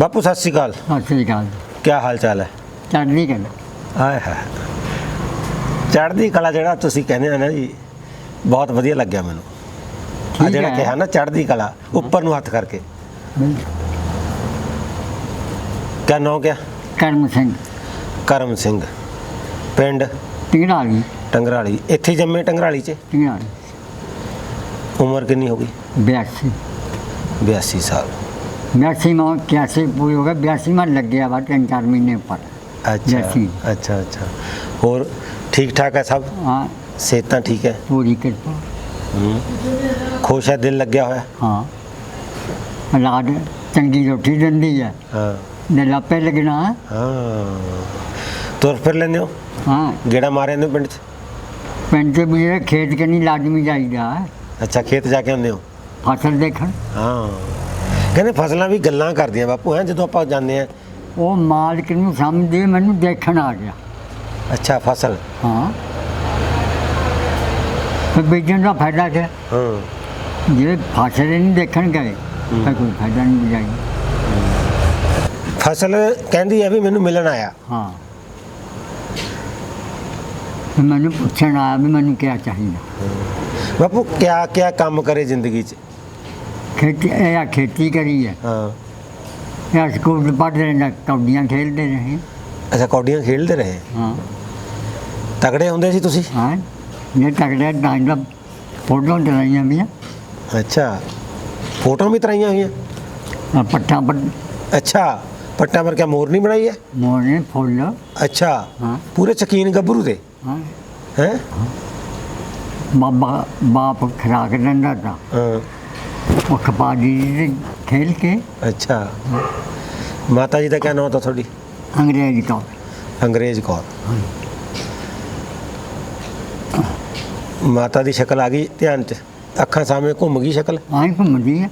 ਬਾਪੂ ਸਤਿ ਸ਼੍ਰੀ ਅਕਾਲ। ਸਤਿ ਸ੍ਰੀ ਅਕਾਲ। ਕੀ ਹਾਲ ਚਾਲ ਹੈ? ਚੜ੍ਹਦੀ ਕਲਾ। ਆਏ ਹੈ ਚੜ੍ਹਦੀ ਕਲਾ ਜਿਹੜਾ ਤੁਸੀਂ ਕਹਿੰਦੇ ਹੋ ਨਾ ਜੀ ਬਹੁਤ ਵਧੀਆ ਲੱਗਿਆ ਮੈਨੂੰ। ਆ ਠੀਕ ਜਿਹੜਾ ਹੈ। ਕਿਹਾ ਨਾ ਚੜ੍ਹਦੀ ਕਲਾ ਉੱਪਰ ਨੂੰ ਹੱਥ ਕਰਕੇ। ਕਿਆ ਨਾਂ ਕਿਆ? ਕਰਮ ਸਿੰਘ। ਕਰਮ ਸਿੰਘ। ਪਿੰਡ? ਟਿੰਗਰਾਲੀ। ਟੰਗਰਾਲੀ। ਇੱਥੇ ਹੀ ਜੰਮੇ ਟੰਗਰਾਲੀ 'ਚ? ਟਿੰਗਰਾਲੀ। ਉਮਰ ਕਿੰਨੀ ਹੋ ਗਈ? 82 82 ਸਾਲ। ਬਿਆਸੀ ਮਾਂ ਕਿਆਸੀ ਪੂਰੀ ਹੋ ਗਈ 82 ਮਾਂ ਲੱਗ ਗਿਆ ਵਾ ਤਿੰਨ ਚਾਰ ਮਹੀਨੇ ਉੱਪਰ ਅੱਛਾ 82 ਅੱਛਾ ਅੱਛਾ। ਹੋਰ ਠੀਕ ਠਾਕ ਹੈ ਸਭ? ਹਾਂ। ਸਿਹਤਾਂ ਠੀਕ ਹੈ? ਪੂਰੀ ਕਿਰਪਾ। ਹੂੰ। ਖੁਸ਼ ਹੈ ਦਿਲ ਲੱਗਿਆ ਹੋਇਆ? ਹਾਂ। ਰਾਤ ਚੰਗੀ ਰੋਟੀ ਦਿੰਦੀ ਹੈ। ਹਾਂ। ਨੇ ਲਾਪੇ ਲੱਗਣਾ। ਹਾਂ। ਤੁਰ ਫਿਰ ਲੈਂਦੇ ਹੋ? ਹਾਂ। ਗੇੜਾ ਮਾਰੇ ਨੇ ਪਿੰਡ 'ਚ? ਪਿੰਡ ਵੀ ਇਹ ਖੇਤ ਕੇ ਨਹੀਂ ਲਾਜ਼ਮੀ ਜਾਈਦਾ। ਅੱਛਾ ਖੇਤ ਜਾ ਕੇ ਆਉਂਦੇ ਹੋ? ਫਸਲ ਦੇਖਣ। ਹਾਂ। ਕਹਿੰਦੇ ਫਸਲਾਂ ਵੀ ਗੱਲਾਂ ਕਰਦੀਆਂ ਬਾਪੂ ਹੈ ਜਦੋਂ ਆਪਾਂ ਜਾਂਦੇ ਆ ਉਹ ਮਾਲਕ ਨੂੰ ਸਮਝਦੇ ਮੈਨੂੰ ਦੇਖਣ ਆ ਗਿਆ। ਅੱਛਾ ਫਸਲ। ਹਾਂ। ਫਿਰ ਬੀਜਣ ਦਾ ਫਾਇਦਾ ਕਿਆ ਹਾਂ। ਜਿਹੜੇ ਫਸਲ ਹੀ ਨਹੀਂ ਦੇਖਣ ਗਏ ਤਾਂ ਕੋਈ ਫਾਇਦਾ ਨਹੀਂ ਬਜਾਈ। ਫਸਲ ਕਹਿੰਦੀ ਹੈ ਵੀ ਮੈਨੂੰ ਮਿਲਣ ਆਇਆ। ਹਾਂ। ਫਿਰ ਮੈਨੂੰ ਪੁੱਛਣ ਆਇਆ ਵੀ ਮੈਨੂੰ ਕੀ ਚਾਹੀਦਾ। ਬਾਪੂ ਕਿਆ ਕਿਆ ਕੰਮ ਕਰੇ ਜ਼ਿੰਦਗੀ 'ਚ? ਖੇਤੀ ਇਹ ਆ ਖੇਤੀ ਕਰੀ ਹੈ ਹਾਂ। ਇਹ ਸਕੂਲ ਪੜ੍ਹਦੇ ਰਹੇ ਕੌਡੀਆਂ ਖੇਡਦੇ ਰਹੇ। ਅੱਛਾ ਕੌਡੀਆਂ ਖੇਡਦੇ ਰਹੇ? ਹਾਂ। ਤਗੜੇ ਹੁੰਦੇ ਸੀ ਤੁਸੀਂ? ਹਾਂ। ਇਹ ਤਗੜੇ ਤਾਂ ਦਾ ਫੋਟੋ ਚਲਾਈਆਂ ਵੀ ਅੱਛਾ। ਫੋਟੋ ਵੀ ਤਰਾਈਆਂ ਹੋਈਆਂ? ਆ ਪੱਟਾਂ ਪਰ ਅੱਛਾ। ਪੱਟਾਂ ਪਰ ਕਿਆ ਮੋਰ ਨਹੀਂ ਬਣਾਈ ਹੈ? ਮੋਨੇ ਫੁੱਲ। ਅੱਛਾ। ਹਾਂ। ਪੂਰੇ ਸ਼ਕੀਨ ਗੱਭਰੂ ਦੇ? ਹਾਂ। ਹੈ? ਬਾਬਾ ਬਾਪ ਖਰਾਕ ਦਿੰਦਾ ਤਾ। ਹਾਂ। ਉਹ ਕਪਾਜੀ ਦੇ ਖੇਲ ਕੇ। ਅੱਛਾ। ਮਾਤਾ ਜੀ ਦਾ ਕਿਆ ਨਾਮ ਤਾਂ ਤੁਹਾਡੀ? ਅੰਗਰੇਜ਼ ਕੌਰ। ਅੰਗਰੇਜ਼ ਕੌਰ। ਮਾਤਾ ਦੀ ਸ਼ਕਲ ਆ ਗਈ ਧਿਆਨ 'ਚ? ਅੱਖਾਂ ਸਾਹਮਣੇ ਘੁੰਮ ਗਈ ਸ਼ਕਲ? ਆਈ ਘੁੰਮਦੀ ਹੈ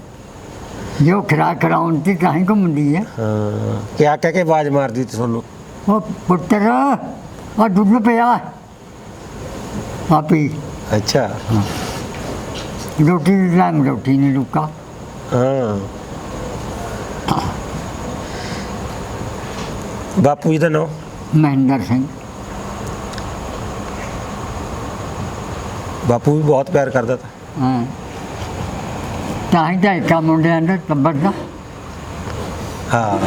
ਜੋ ਖਰਾਕ ਕਰਾਉਣ ਦੀ ਤਾਂ ਹੀ ਘੁੰਮਦੀ ਹੈ ਹਾਂ। ਕਿਆ ਕਹਿ ਕੇ ਆਵਾਜ਼ ਮਾਰਦੀ ਤੀ ਤੁਹਾਨੂੰ? ਉਹ ਪੁੱਤਰ ਆ ਦੁੱਧ ਪਿਆ। ਆਪੀ। ਅੱਛਾ। ਰੋਟੀ ਦੀ ਟਾਈਮ ਰੋਟੀ ਨਹੀਂ ਰੁਕਾ। ਹਾਂ। ਬਾਪੂ ਜੀ ਦਾ ਨਾਮ ਮਹਿੰਦਰ ਸਿੰਘ। ਬਾਪੂ ਵੀ ਬਹੁਤ ਪਿਆਰ ਕਰਦਾ ਤਾ। ਹਾਂ। ਤਾਂ ਹੀ ਤਾਂ ਇੱਕ ਮੁੰਡਿਆਂ ਦਾ ਟੱਬਰ ਦਾ। ਹਾਂ।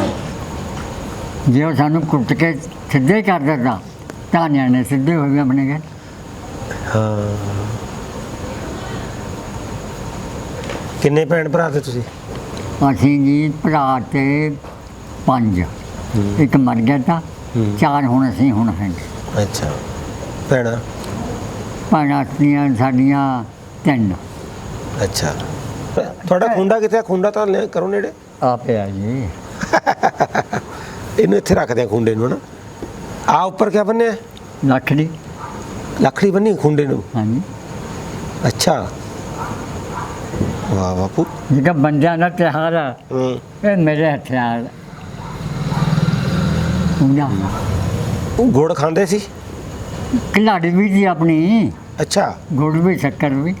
ਜੇ ਉਹ ਸਾਨੂੰ ਕੁੱਟ ਕੇ ਸਿੱਧੇ ਕਰ ਦਿੰਦਾ ਤਾਂ ਨਿਆਣੇ ਸਿੱਧੇ ਹੋ ਗਏ ਆਪਣੇ ਘਰ। ਹਾਂ। ਕਿੰਨੇ ਭੈਣ ਭਰਾ ਤੇ ਤੁਸੀਂ? ਅਸੀਂ ਜੀ ਭਰਾ ਤੇ ਪੰਜ। ਇੱਕ ਮਰ ਗਿਆ ਤਾਂ। ਚਾਰ ਹੁਣ ਅਸੀਂ ਹੁਣ ਹੈ ਅੱਛਾ। ਭੈਣਾਂ? ਭੈਣਾਂ ਆਪਣੀਆਂ ਸਾਡੀਆਂ ਤਿੰਨ। ਅੱਛਾ। ਤੁਹਾਡਾ ਖੁੰਡਾ ਕਿੱਥੇ ਆ? ਖੁੰਡਾ ਤਾਂ ਲੈ ਕਰੋ ਨੇੜੇ। ਆ ਪਿਆ ਜੀ। ਇਹਨੂੰ ਇੱਥੇ ਰੱਖਦੇ ਆ ਖੁੰਡੇ ਨੂੰ ਨਾ ਆ ਉੱਪਰ ਕਿਆ ਬੰਨਿਆ? ਲੱਖੜੀ ਲੱਕੜੀ ਬੰਨੀ ਖੁੰਡੇ ਨੂੰ? ਹਾਂਜੀ। ਅੱਛਾ। ਵਾਹ ਬਾਪੂ ਜਿਹੜਾ ਬੰਦਿਆਂ ਦਾ ਤਿਉਹਾਰ ਆ ਹੂੰ। ਇਹ ਮੇਰੇ ਹਥਿਆਰ ਉਹਨਾਂ ਉਹ ਗੁੜ ਖਾਂਦੇ ਸੀ? ਖਿਲਾੜੀ ਵੀ ਜੀ ਆਪਣੀ। ਅੱਛਾ। ਗੁੜ ਵੀ ਸ਼ੱਕਰ ਵੀ।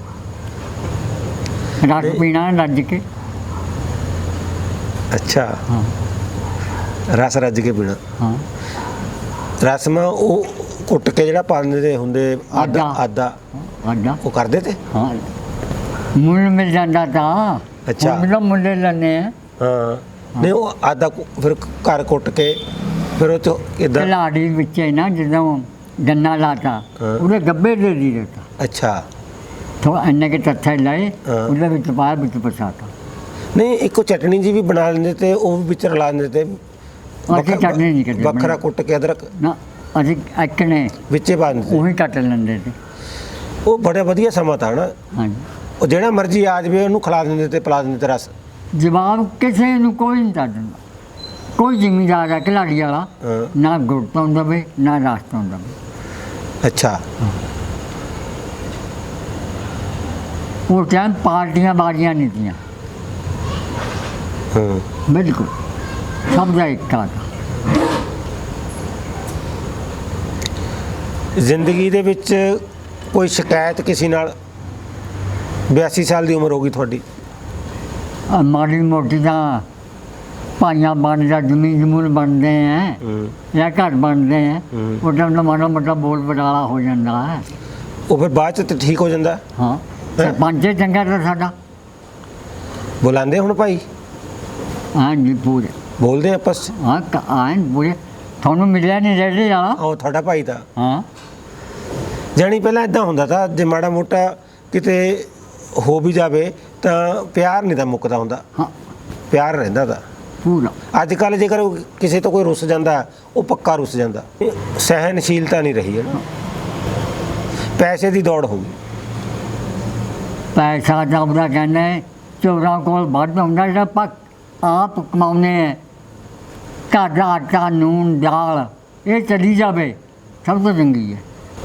ਰਸ ਤੇ- ਪੀਣਾ ਰੱਜ ਕੇ। ਅੱਛਾ। ਹਾਂ। ਰਸ ਰੱਜ ਕੇ ਪੀਣਾ। ਹਾਂ। ਰਸਮਾਂ ਉਹ ਕੁੱਟ ਕੇ ਜਿਹੜਾ ਪਾਉਂਦੇ ਦੇ ਹੁੰਦੇ ਆਦਾ ਆਦਾ। ਆਦਾ ਆਡਾ ਉਹ ਕਰਦੇ ਤੇ? ਹਾਂ। ਮੁੱਲ ਮਿਲ ਜਾਂਦਾ ਤਾਂ। ਅੱਛਾ। ਮੁੱਲ ਮੁੱਲੇ ਲੈਣੇ ਆ। ਹਾਂ। ਨਹੀਂ ਉਹ ਆਦਾ ਫਿਰ ਘਰ ਕੁੱਟ ਕੇ ਫਿਰ ਉਹ ਚ ਇਦਾਂ ਖਿਲਾੜੀ ਵਿੱਚ ਹੀ ਨਾ ਜਦੋਂ ਗੰਨਾ ਲਾਤਾ ਹਾਂ। ਉਹਦੇ ਗੱਬੇ ਦੇ ਦੀ ਦਿੱਤਾ। ਅੱਛਾ। ਥੋ ਇੰਨੇ ਕੇ ਤੱਥੇ ਲਾਏ ਹਾਂ। ਉਹਦੇ ਵਿੱਚ ਪਾਇਆ ਵਿੱਚ ਪਸਾਤਾ। ਨਹੀਂ ਇੱਕੋ ਚਟਣੀ ਜੀ ਵੀ ਬਣਾ ਲੈਂਦੇ ਤੇ ਉਹ ਵੀ ਵਿੱਚ ਰਲਾ ਦਿੰਦੇ ਤੇ ਅਸੀਂ ਚਟਨੀ ਨਹੀਂ ਕਰਦੇ ਵੱਖਰਾ ਕੁੱਟ ਕੇ ਅਦਰਕ ਨਾ ਅਸੀਂ ਇੱਕ ਨੇ ਵਿੱਚੇ ਪਾ ਦਿੰਦੇ। ਉਹੀ ਕੱਟ ਲੈਂਦੇ ਸੀ। ਉਹ ਬੜਾ ਵਧੀਆ ਸਮਾਂ ਤਾਂ ਨਾ। ਹਾਂਜੀ। ਉਹ ਜਿਹੜਾ ਮਰਜ਼ੀ ਆ ਜਾਵੇ ਉਹਨੂੰ ਖਿਲਾ ਦਿੰਦੇ ਤੇ ਪਿਲਾ ਦਿੰਦੇ ਤੇ ਰਸ। ਜਵਾਬ ਕਿਸੇ ਨੂੰ ਕੋਈ ਨਹੀਂ ਤਾਂ ਦਿੰਦਾ। ਕੋਈ ਜ਼ਿਮੀਦਾਰ ਆ ਖਿਲਾੜੀ ਵਾਲਾ ਹਾਂ। ਨਾ ਗੁੜ ਤੋਂ ਦਵੇ ਨਾ ਰਸ ਤੋਂ ਦਵੇ। ਅੱਛਾ। ਉਹ ਟਾਈਮ ਪਾਰਟੀਆਂ ਬਾਰੀਆਂ ਨਹੀਂ ਤੀਆਂ। ਹਾਂ। ਬਿਲਕੁਲ। ਸਭ ਦਾ ਇੱਕਾ था ਜ਼ਿੰਦਗੀ ਦੇ ਵਿੱਚ ਕੋਈ ਸ਼ਿਕਾਇਤ ਕਿਸੇ ਨਾਲ 82 ਸਾਲ ਦੀ ਉਮਰ ਹੋ ਗਈ ਤੁਹਾਡੀ। ਆ ਮਾੜੀ ਮੋਟੀ ਦਾ ਪਾਈਆਂ ਬਣ ਜਾ ਜ਼ਮੀਨ ਜਮੂਨ ਬਣਦੇ ਆ ਹੂੰ। ਜਾਂ ਘਰ ਬਣਦੇ ਆ ਹੂੰ। ਉਦੋਂ ਦਾ ਮਾੜਾ ਮੋਟਾ ਬੋਲ ਬਟਾਲਾ ਹੋ ਜਾਂਦਾ ਹੈ ਉਹ ਫਿਰ ਬਾਅਦ ਚ ਤੇ ਠੀਕ ਹੋ ਜਾਂਦਾ? ਹਾਂ। ਸਰਪੰਚ ਹੀ ਚੰਗਾ ਤਾਂ ਸਾਡਾ। ਬੁਲਾਉਂਦੇ ਹੁਣ ਭਾਈ? ਹਾਂ ਜੀ ਪੂਰੇ। ਬੋਲਦੇ ਆ ਆਪਸ ਚ? ਹਾਂ ਆਏ ਪੂਰੇ। ਤੁਹਾਨੂੰ ਮਿਲਿਆ ਨਹੀਂ ਰੇੜੀ ਵਾਲਾ ਉਹ ਤੁਹਾਡਾ ਭਾਈ ਤਾਂ। ਹਾਂ। ਜਾਣੀ ਪਹਿਲਾਂ ਇਦਾਂ ਹੁੰਦਾ ਤਾਂ ਜੇ ਮਾੜਾ ਮੋਟਾ ਕਿਤੇ ਹੋ ਵੀ ਜਾਵੇ ਤਾਂ ਪਿਆਰ ਨਹੀਂ ਤਾਂ ਮੁੱਕਦਾ ਹੁੰਦਾ। ਹਾਂ। ਪਿਆਰ ਰਹਿੰਦਾ ਤਾਂ। ਪੂਰਾ। ਅੱਜ ਕੱਲ ਜੇਕਰ ਕਿਸੇ ਤੋਂ ਕੋਈ ਰੁੱਸ ਜਾਂਦਾ ਉਹ ਪੱਕਾ ਰੁੱਸ ਜਾਂਦਾ। ਸਹਿਨਸ਼ੀਲਤਾ ਨਹੀਂ ਰਹੀ ਹੈ ਨਾ। ਪੈਸੇ ਦੀ ਦੌੜ ਹੋ ਗਈ। ਪੈਸਾ ਤਾਂ ਉਹਦਾ ਕਹਿੰਦੇ ਚੋਰਾਂ ਕੋਲ ਵੱਧ ਹੁੰਦਾ ਜਿਹੜਾ ਪੱਕ ਆਪ ਕਮਾਉਨੇ ਹੈ। ਘਰ ਦਾ ਆਟਾ ਨੂਨ ਦਾਲ ਇਹ ਚਲੀ ਜਾਵੇ ਸਭ ਤੋਂ ਚੰਗੀ ਹੈ।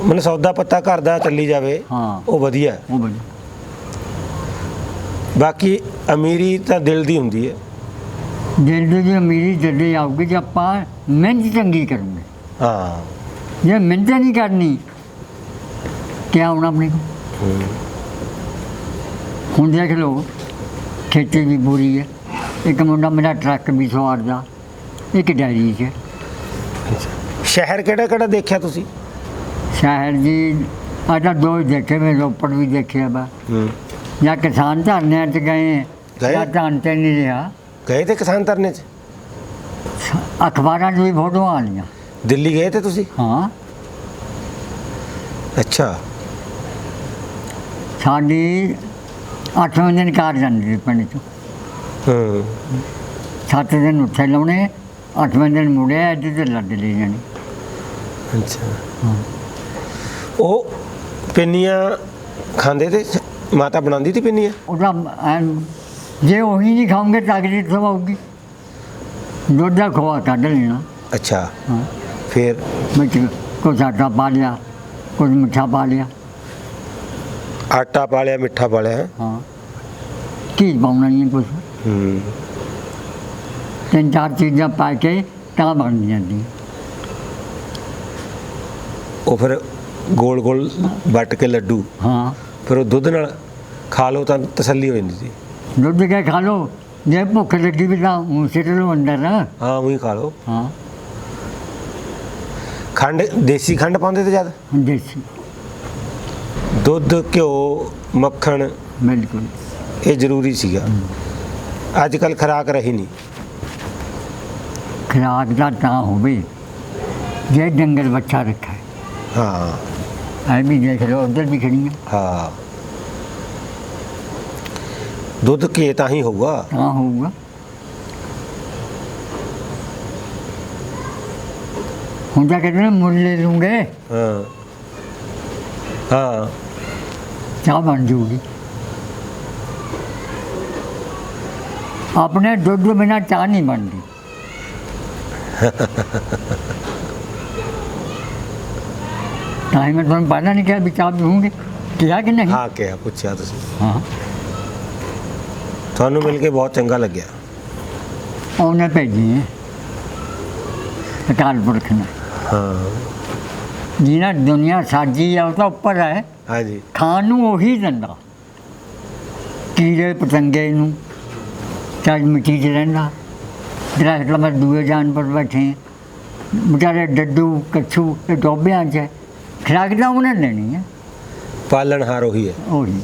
ਮਨ ਸੌਦਾ ਪੱਤਾ ਘਰ ਦਾ ਚੱਲੀ ਜਾਵੇ ਹਾਂ। ਉਹ ਵਧੀਆ ਹੈ। ਉਹ ਬਣੀ ਬਾਕੀ ਅਮੀਰੀ ਤਾਂ ਦਿਲ ਦੀ ਹੁੰਦੀ ਹੈ। ਦਿਲ ਦੀ ਅਮੀਰੀ ਜੱਦੇ ਆਉਗੀ ਜੇ ਆਪਾਂ ਮਿਹਨਤ ਚੰਗੀ ਕਰੂਗੇ। ਹਾਂ। ਜੇ ਮਿਹਨਤ ਨਹੀਂ ਕਰਨੀ ਕੀ ਆਉਣਾ ਆਪਣੇ ਕੋਲ। ਹੁਣ ਦੇਖ ਲਓ ਖੇਤੀ ਵੀ ਬੁਰੀ ਹੈ। ਇੱਕ ਮੁੰਡਾ ਮੇਰਾ ਟਰੱਕ ਵੀ ਸਵਾਰਦਾ ਇੱਕ ਡੈਰੀ 'ਚ। ਸ਼ਹਿਰ ਕਿਹੜਾ ਕਿਹੜਾ ਦੇਖਿਆ ਤੁਸੀਂ? ਸ਼ਹਿਰ ਜੀ ਆਜਾ ਦੋ ਹੀ ਦੇਖੇ ਮੈਂ ਰੋਪੜ ਵੀ ਦੇਖਿਆ ਬਾ ਹੂੰ। ਜਾਂ ਕਿਸਾਨ ਧਰਨਿਆਂ 'ਚ ਗਏ ਗਏ? ਜਾਂ ਧਰਨ ਤੇ ਨਹੀਂ ਰਿਹਾ। ਗਏ ਤੇ ਕਿਸਾਨ ਧਰਨੇ 'ਚ? ਅਖਬਾਰਾਂ 'ਚ ਵੀ ਫੋਟੋਆਂ ਆਉਂਦੀਆਂ ਦਿੱਲੀ ਗਏ ਤੇ ਤੁਸੀਂ? ਹਾਂ। ਅੱਛਾ। ਸਾਡੀ ਅੱਠਵੇਂ ਦਿਨ ਕਾਰ ਜਾਂਦੀ ਸੀ ਪਿੰਡ 'ਚੋਂ। ਹੂੰ। ਸੱਤ ਦਿਨ ਉੱਥੇ ਲਾਉਣੇ ਅੱਠਵੇਂ ਦਿਨ ਮੁੜਿਆ ਅੱਜ ਤੇ ਲੱਦ ਲਈ ਜਾਣੀ। ਅੱਛਾ। ਉਹ ਪਿੰਨੀਆਂ ਖਾਂਦੇ ਤੇ ਮਾਤਾ ਬਣਾਉਂਦੀ ਤੀ ਪਿੰਨੀਆਂ ਉਹਦਾ ਐਨ ਜੇ ਉਹੀ ਨਹੀਂ ਖਾਓਗੇ ਤਾਂ ਅਗਲੀ ਤੋਂ ਆਊਗੀ। ਦੁੱਧ ਦਾ ਖੋਆ ਕੱਢ ਲੈਣਾ। ਅੱਛਾ। ਹਾਂ। ਫਿਰ? ਵਿੱਚ ਕੁਛ ਆਟਾ ਪਾ ਲਿਆ ਕੁਝ ਮਿੱਠਾ ਪਾ ਲਿਆ। ਆਟਾ ਪਾ ਲਿਆ ਮਿੱਠਾ ਪਾ ਲਿਆ ਹੈਂ? ਕੀ ਪਾਉਣਾ ਨਹੀਂ ਕੁਛ? ਹੂੰ। ਤਿੰਨ ਚਾਰ ਚੀਜ਼ਾਂ ਪਾ ਕੇ ਤਾਂ ਬਣ ਜਾਂਦੀ ਉਹ ਫਿਰ ਗੋਲ ਗੋਲ ਵੱਟ ਕੇ ਲੱਡੂ। ਹਾਂ। ਫਿਰ ਉਹ ਦੁੱਧ ਨਾਲ ਖਾ ਲਓ ਤਾਂ ਤਸੱਲੀ ਹੋ ਜਾਂਦੀ ਸੀ। ਦੁੱਧ ਕੇ ਖਾ ਲਓ ਜੇ ਭੁੱਖ ਲੱਗੀ ਵੀ ਤਾਂ ਮੂੰਹ ਸਿੱਟ ਲਓ ਅੰਦਰ। ਹਾਂ ਉਹੀ ਖਾ ਲਓ। ਹਾਂ। ਖੰਡ ਦੇਸੀ ਖੰਡ ਪਾਉਂਦੇ ਤੇ ਜਦ ਦੇਸੀ। ਦੁੱਧ ਘਿਓ ਮੱਖਣ ਬਿਲਕੁਲ। ਇਹ ਜ਼ਰੂਰੀ ਸੀਗਾ। ਅੱਜ ਕੱਲ ਖਰਾਕ ਰਹੀ ਨਹੀਂ। ਖਰਾਕ ਦਾ ਤਾਂ ਹੋਵੇ ਜੇ ਡੰਗਰ ਬੱਚਾ ਰੱਖਾ। ਹੈ ਹਾਂ। ਐ ਵੀ ਦੇਖ ਲਓ ਉਧਰ ਵੀ ਖੜੀਆਂ ਹਾਂ। ਦੁੱਧ ਘੇ ਤਾਂ ਹੀ ਹੋਊਗਾ। ਤਾਂ ਹੋਊਗਾ। ਹੁਣ ਤਾਂ ਕਹਿੰਦੇ ਨੇ ਮੁੱਲ ਲੈ ਲੂੰਗੇ। ਹਾਂ। ਹਾਂ। ਚਾਹ ਬਣ ਜੂਗੀ। ਆਪਣੇ ਦੁੱਧ ਬਿਨਾ ਚਾਹ ਨਹੀਂ ਬਣਦੀ। ਤਾਂ ਮੈਂ ਤੁਹਾਨੂੰ ਪਹਿਲਾਂ ਨਹੀਂ ਕਿਹਾ ਵੀ ਚਾਹ ਪੀਉਂਗੇ ਕਿਹਾ ਕਿ ਨਹੀਂ? ਹਾਂ ਕਿਹਾ ਪੁੱਛਿਆ ਤੁਸੀਂ। ਹਾਂ। ਤੁਹਾਨੂੰ ਮਿਲ ਕੇ ਬਹੁਤ ਚੰਗਾ ਲੱਗਿਆ। ਉਹਨੇ ਭੇਜੀ ਹੈ। ਅਕਾਲ ਪੁਰਖ ਨੇ। ਹਾਂ। ਜਿਹਨਾਂ ਦੁਨੀਆ ਸਾਜੀ ਆ ਉਹ ਤਾਂ ਉੱਪਰ ਹੈ। ਹਾਂਜੀ। ਖਾਣ ਨੂੰ ਉਹੀ ਦਿੰਦਾ। ਕੀੜੇ ਪਤੰਗੇ ਨੂੰ। ਚਾਹ ਮਿੱਟੀ 'ਚ ਰਹਿੰਦਾ। ਦਰਖਤ ਲੰਮਾ ਦੂਏ ਜਾਨਵਰ ਬੈਠੇ। ਵਿਚਾਰੇ ਡੱਡੂ ਕੱਛੂ ਇਹ ਡੋਬਿਆਂ 'ਚ। ਖੁਰਾਕ ਤਾਂ ਉਹਨੇ ਲੈਣੀ ਹੈ? ਪਾਲਣਹਾਰ ਉਹੀ ਹੈ। ਉਹੀ।